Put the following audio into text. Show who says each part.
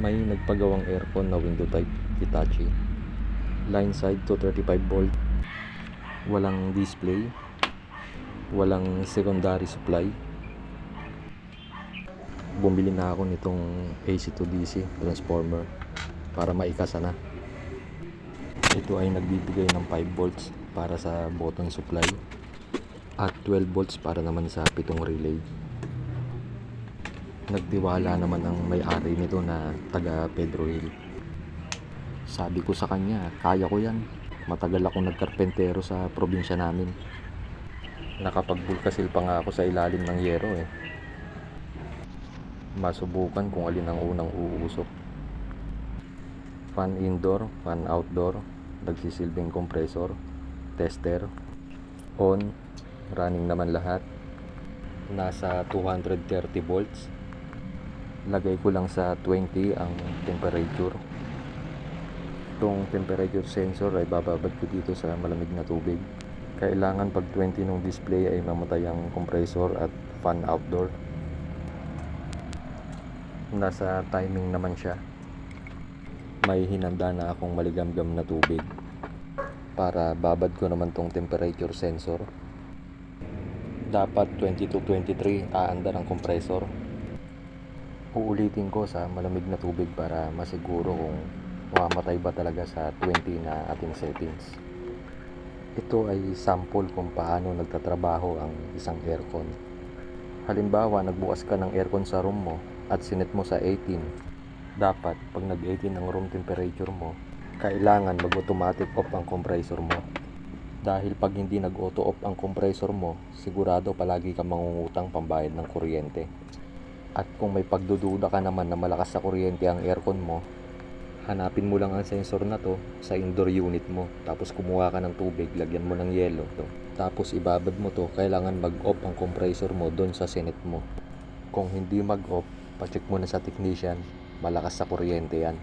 Speaker 1: May nagpagawang aircon na window type Hitachi. Line side to 35 volt. Walang display. Walang secondary supply. Bumili na ako nitong AC to DC transformer para maikasa na. Ito ay nagbibigay ng 5 volts para sa button supply at 12 volts para naman sa pitong relay. Nagtiwala naman ang may-ari nito na taga Pedro Hill. Sabi ko sa kanya, kaya ko yan. Matagal akong nagkarpentero sa probinsya namin. Nakapagbulkasil pa nga ako sa ilalim ng yero eh. Masubukan kung alin ang unang uusok. Fan indoor, fan outdoor, nagsisilbing compressor, tester, on, running naman lahat. Nasa 230 volts. Lagay ko lang sa 20 ang temperature. Itong temperature sensor ay bababad ko dito sa malamig na tubig. Kailangan pag 20 ng display ay mamatay ang compressor at fan outdoor. Nasa timing naman siya. May hinanda na akong maligamgam na tubig para babad ko naman tong temperature sensor. Dapat 20 to 23 aandar ang compressor. Uulitin ko sa malamig na tubig para masiguro kung mamamatay ba talaga sa 20 na ating settings. Ito ay sample kung paano nagtatrabaho ang isang aircon. Halimbawa, nagbukas ka ng aircon sa room mo at sinet mo sa 18. Dapat, pag nag-18 ang room temperature mo, kailangan mag-automatic off ang compressor mo. Dahil pag hindi nag-auto off ang compressor mo, sigurado palagi ka mangungutang pambayad ng kuryente. At kung may pagdududa ka naman na malakas sa kuryente ang aircon mo, hanapin mo lang ang sensor na to sa indoor unit mo. Tapos kumuha ka ng tubig, lagyan mo ng yelo. Tapos ibabad mo to, kailangan mag-off ang compressor mo doon sa sinet mo. Kung hindi mag-off, pacheck mo na sa technician, malakas sa kuryente yan.